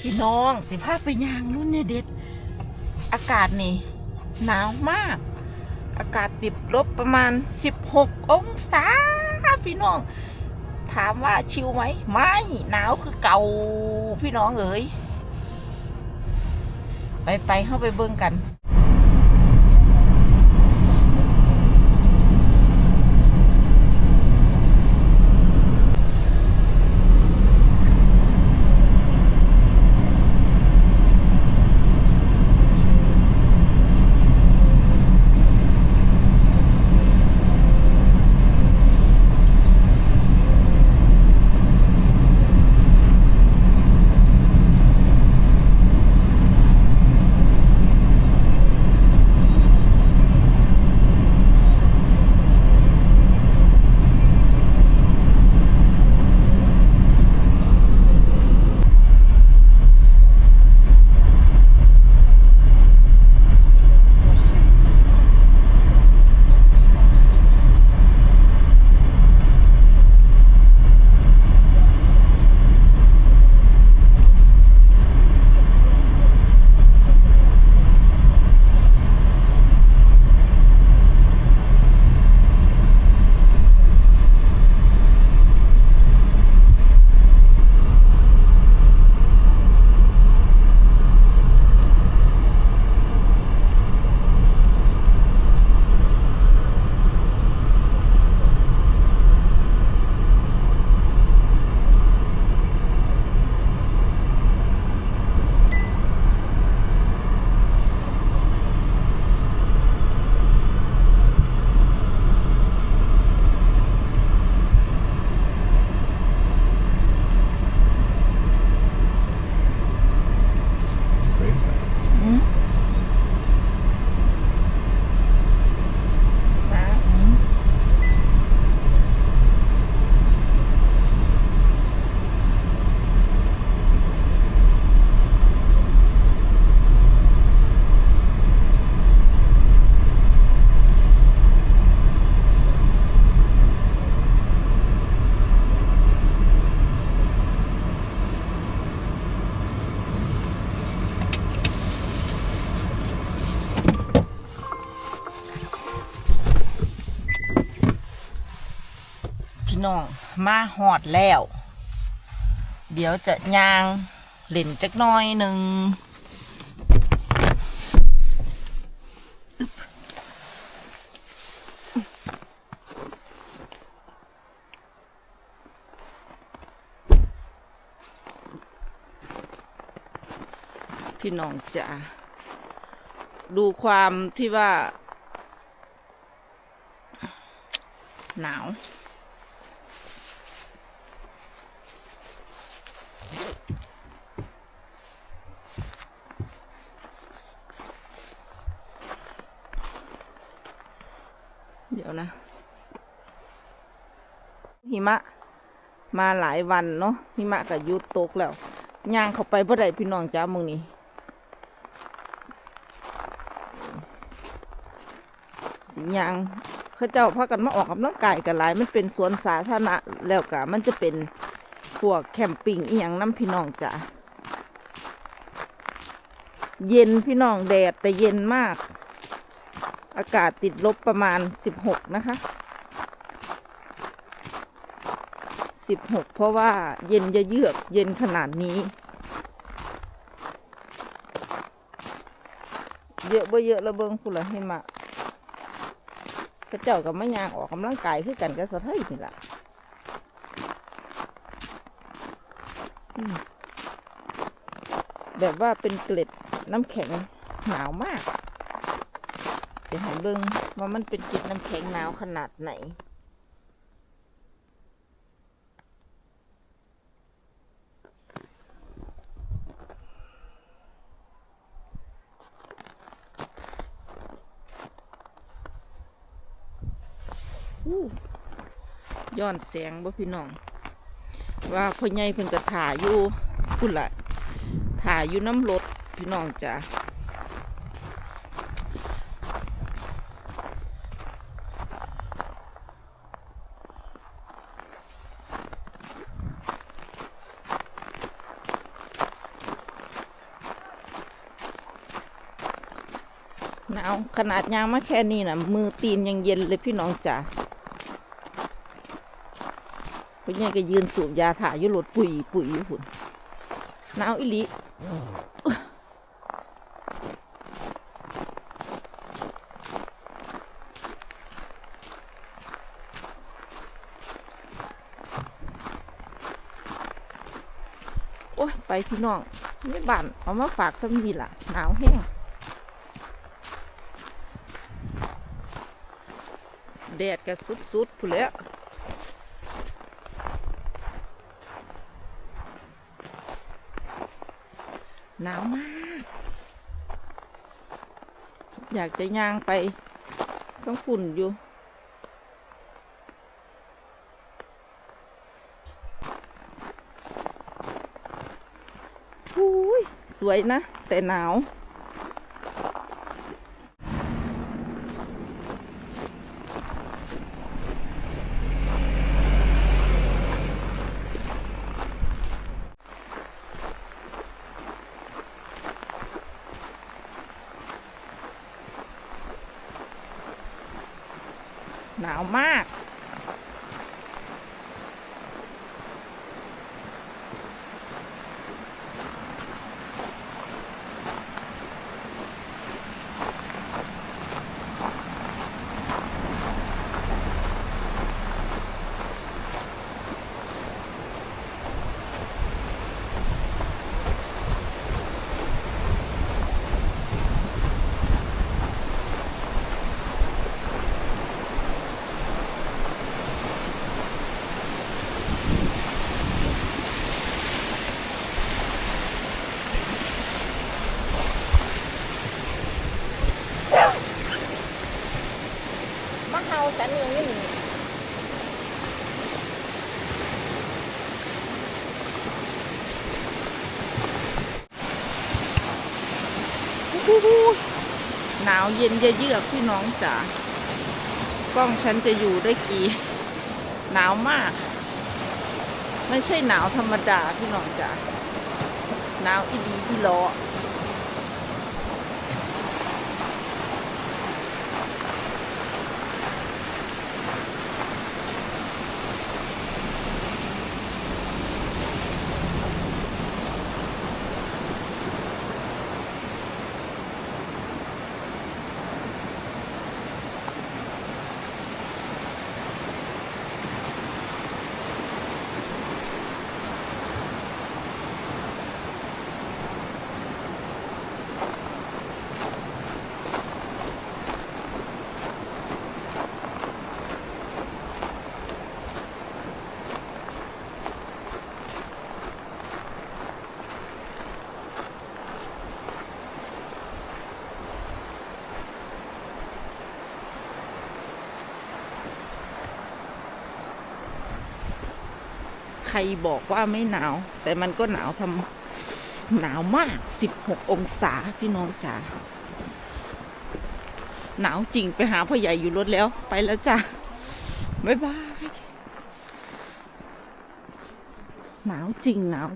พี่น้องสิพาไปยางรุ่นเนี่ยเด็ด อากาศนี่ หนาวมาก อากาศติดลบประมาณ 16 องศาพี่น้อง ถามว่าชิวไหม ไม่หนาวคือเก่าพี่น้องเอ๋ยไปไปเข้าไปเบิ่งกัน น้องมาหอดแล้ว เดี๋ยวจะยางเล่นจักน้อยหนึ่งพี่น้องจะดูความที่ว่า หนาว ดี๋ยวนะ หิมะ มาหลายวันเนาะหิมะก็หยุดตกแล้วย่างเข้าไปบ่ได้พี่น้องจ้ามึงนี่สิย่างเขาเจ้าพากันมาออกกำลังกายกันหลายมันเป็นสวนสาธารณะแล้วก็มันจะเป็นพวกแคมปิ้งอีหยังน้ำพี่น้องจ้าเย็นพี่น้องแดดแต่เย็นมาก อากาศติดลบประมาณ 16 นะคะ 16 เพราะว่าเย็นจะเยือกเย็นขนาดนี้ เยอะบ่เยอะระเบิงคุณละเห็นมาก็เจ้ากับมะยางออกกำลังกายคือกันกับสะเทยนี่ล่ะแบบว่าเป็นเกล็ดน้ำแข็งหนาวมาก จะห้เบิ่งว่ามันเป็นกล็ดน้ำแข็งหนาวขนาดไหน ย้อนแสงบ่พี่น้อง ว่าพ่อใหญ่เพิ่นก็ถ่าอยู่พุ่นละถ่าอยู่น้ำรถพี่น้องจ้ะ หนาวขนาดยางมาแค่นี้นะมือตีนยังเย็นเลยพี่น้องจ๋าพี่นยังก็ยืนสูบยาถ่ายอยู่รถปุ๋ยปุ๋ยอยู่หุ่นหนาวอิลิโอ้ยไปพี่น้องไม่บั่นเอามาฝากสมีล่ะหนาวแห้ง แดดก็สุดๆผู้นแล้วหนาวมาก อยากจะย่างไปต้องฝุ่นอยู่อุ้ยสวยนะ แต่หนาว หนาวมาก มาเฮาฉันยังไม่หนีหนาวเย็นเยือกพี่น้องจ๋ากล้องฉันจะอยู่ได้กี่ หนาวมาก ไม่ใช่หนาวธรรมดาพี่น้องจ๋าหนาวอีดีอีหลอ ใครบอกว่าไม่หนาว แต่มันก็หนาวทำหนาวมาก 16 องศาพี่น้องจ๋าหนาวจริงไปหาพ่อใหญ่อยู่รถแล้วไปแล้วจ้ะบ๊ายบาย หนาวจริงหนาว